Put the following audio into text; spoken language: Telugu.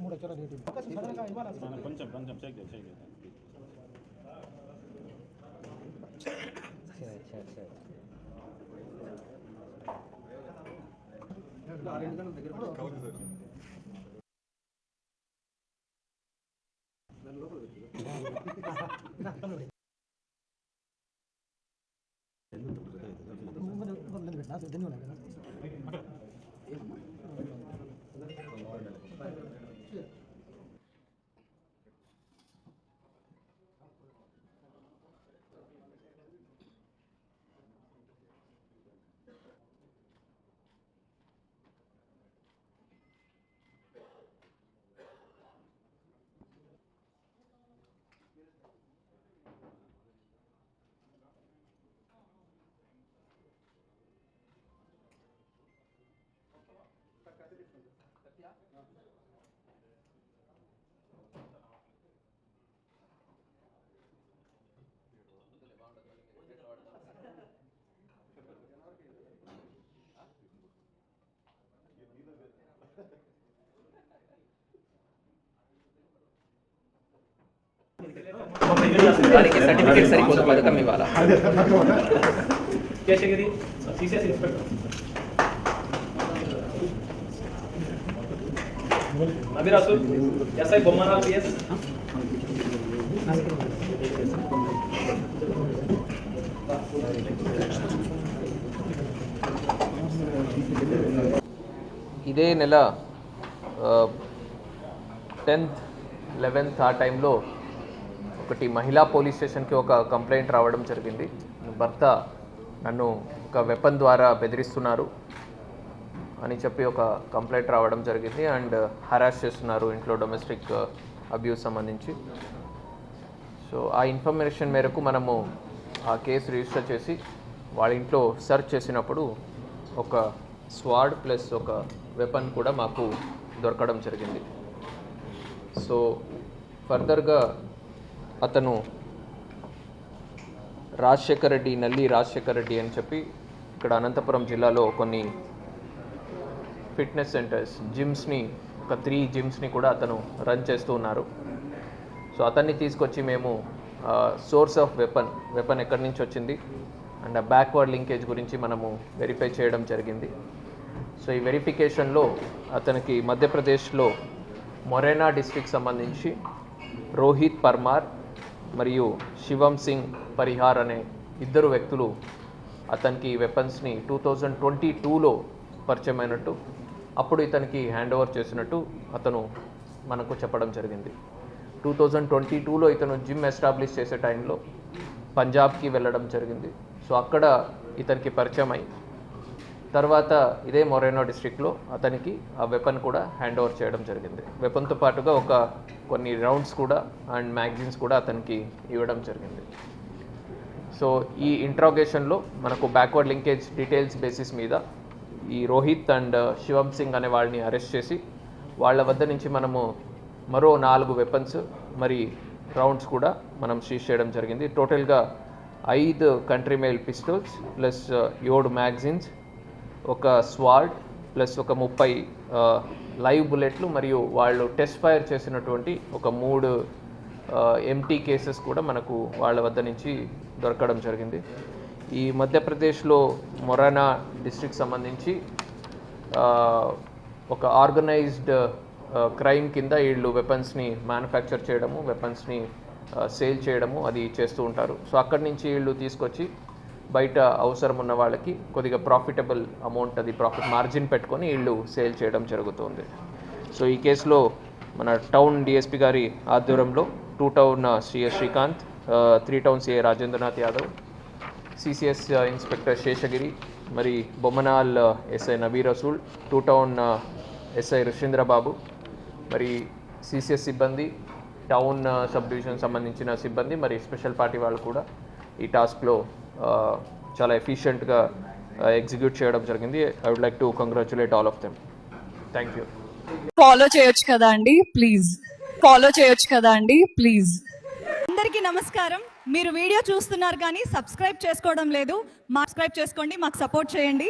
మూడు వచ్చారో రేటు అవకాశం సడన్గా ఇవ్వాలి అసలు. మనం కొంచెం కొంచెం చెక్ చేయి చెక్ చేయి ముందు పెట్టినా ధన్యం ఉన్నాయి కదా దానికి సర్టిఫికేట్ సరిపోదు పథకం ఇవ్వాలా Seshagiri CCS inspector Nabi Rasool SI Bommanal PS ఇదే నెల టెన్త్ లెవెన్త్ ఆ టైంలో ఒకటి మహిళా పోలీస్ స్టేషన్కి ఒక కంప్లైంట్ రావడం జరిగింది. భర్త నన్ను ఒక వెపన్ ద్వారా బెదిరిస్తున్నారు అని చెప్పి ఒక కంప్లైంట్ రావడం జరిగింది. అండ్ హరాస్ చేస్తున్నారు ఇంట్లో డొమెస్టిక్ అబ్యూస్ సంబంధించి. సో ఆ ఇన్ఫర్మేషన్ మేరకు మనము ఆ కేసు రిజిస్టర్ చేసి వాళ్ళ ఇంట్లో సెర్చ్ చేసినప్పుడు ఒక స్వాడ్ ప్లస్ ఒక వెపన్ కూడా మాకు దొరకడం జరిగింది. సో ఫర్దర్గా అతను రాజశేఖర్ రెడ్డి నల్లి రాజశేఖర్ రెడ్డి అని చెప్పి ఇక్కడ అనంతపురం జిల్లాలో కొన్ని ఫిట్నెస్ సెంటర్స్ జిమ్స్ని ఒక త్రీ జిమ్స్ని కూడా అతను రన్ చేస్తూ ఉన్నారు. సో అతన్ని తీసుకొచ్చి మేము సోర్స్ ఆఫ్ వెపన్ వెపన్ ఎక్కడి నుంచి వచ్చింది? అండ్ ఆ బ్యాక్వర్డ్ లింకేజ్ గురించి మనము వెరిఫై చేయడం జరిగింది. సో ఈ వెరిఫికేషన్లో అతనికి మధ్యప్రదేశ్లో మొరేనా డిస్ట్రిక్ట్ సంబంధించి రోహిత్ పర్మార్ మరియు శివం సింగ్ పరిహార్ అనే ఇద్దరు వ్యక్తులు అతనికి వెపన్స్ని టూ థౌజండ్ ట్వంటీ టూలో పరిచయం అయినట్టు అప్పుడు ఇతనికి హ్యాండ్ ఓవర్ చేసినట్టు అతను మనకు చెప్పడం జరిగింది. టూ థౌజండ్ ట్వంటీ టూలో ఇతను జిమ్ ఎస్టాబ్లిష్ చేసే టైంలో పంజాబ్కి వెళ్ళడం జరిగింది. సో అక్కడ ఇతనికి పరిచయం అయి తర్వాత ఇదే మొరేనో డిస్ట్రిక్ట్లో అతనికి ఆ వెపన్ కూడా హ్యాండ్ ఓవర్ చేయడం జరిగింది. వెపన్తో పాటుగా ఒక కొన్ని రౌండ్స్ కూడా అండ్ మ్యాగజైన్స్ కూడా అతనికి ఇవ్వడం జరిగింది. సో ఈ ఇంట్రాగేషన్లో మనకు బ్యాక్వర్డ్ లింకేజ్ డీటెయిల్స్ బేసిస్ మీద ఈ రోహిత్ అండ్ శివం సింగ్ అనే వాళ్ళని అరెస్ట్ చేసి వాళ్ళ వద్ద నుంచి మనము మరో నాలుగు వెపన్స్ మరి రౌండ్స్ కూడా మనం సీజ్ చేయడం జరిగింది. టోటల్గా ఐదు కంట్రీ మెయిల్ పిస్టల్స్ ప్లస్ ఏడు మ్యాగజైన్స్ ఒక స్వాడ్ ప్లస్ ఒక ముప్పై లైవ్ బుల్లెట్లు మరియు వాళ్ళు టెస్ట్ ఫైర్ చేసినటువంటి ఒక మూడు ఎంటీ కేసెస్ కూడా మనకు వాళ్ళ వద్ద నుంచి దొరకడం జరిగింది. ఈ మధ్యప్రదేశ్లో మొరానా డిస్ట్రిక్ట్ సంబంధించి ఒక ఆర్గనైజ్డ్ క్రైమ్ కింద వీళ్ళు వెపన్స్ని మ్యానుఫ్యాక్చర్ చేయడము వెపన్స్ని సేల్ చేయడము అది చేస్తూ ఉంటారు. సో అక్కడి నుంచి వీళ్ళు తీసుకొచ్చి బయట అవసరం ఉన్న వాళ్ళకి కొద్దిగా ప్రాఫిటబుల్ అమౌంట్ అది ప్రాఫిట్ మార్జిన్ పెట్టుకొని వీళ్ళు సేల్ చేయడం జరుగుతుంది. సో ఈ కేసులో మన టౌన్ డిఎస్పి గారి ఆధ్వర్యంలో two town CS Srikanth three town CA Rajendranath Yadav CCS inspector Seshagiri మరి Bommanal SI Nabi Rasool two town SI Rushindrababu మరి సిసిఎస్ సిబ్బంది టౌన్ సబ్ డివిజన్ సంబంధించిన సిబ్బంది మరి స్పెషల్ పార్టీ వాళ్ళు కూడా ఈ టాస్క్లో చాలా ఎఫిషియెంట్గా ఎగ్జిక్యూట్ చేయడం జరిగింది. I would like to congratulate all of them thank you follow చేయొచ్చు కదా అండి? ప్లీజ్ ఫాలో చేయొచ్చు కదా అండి? ప్లీజ్ అందరికీ నమస్కారం. మీరు వీడియో చూస్తున్నారు కానీ సబ్స్క్రైబ్ చేసుకోవడం లేదు. మా సబ్స్క్రైబ్ చేసుకోండి. మాకు సపోర్ట్ చేయండి.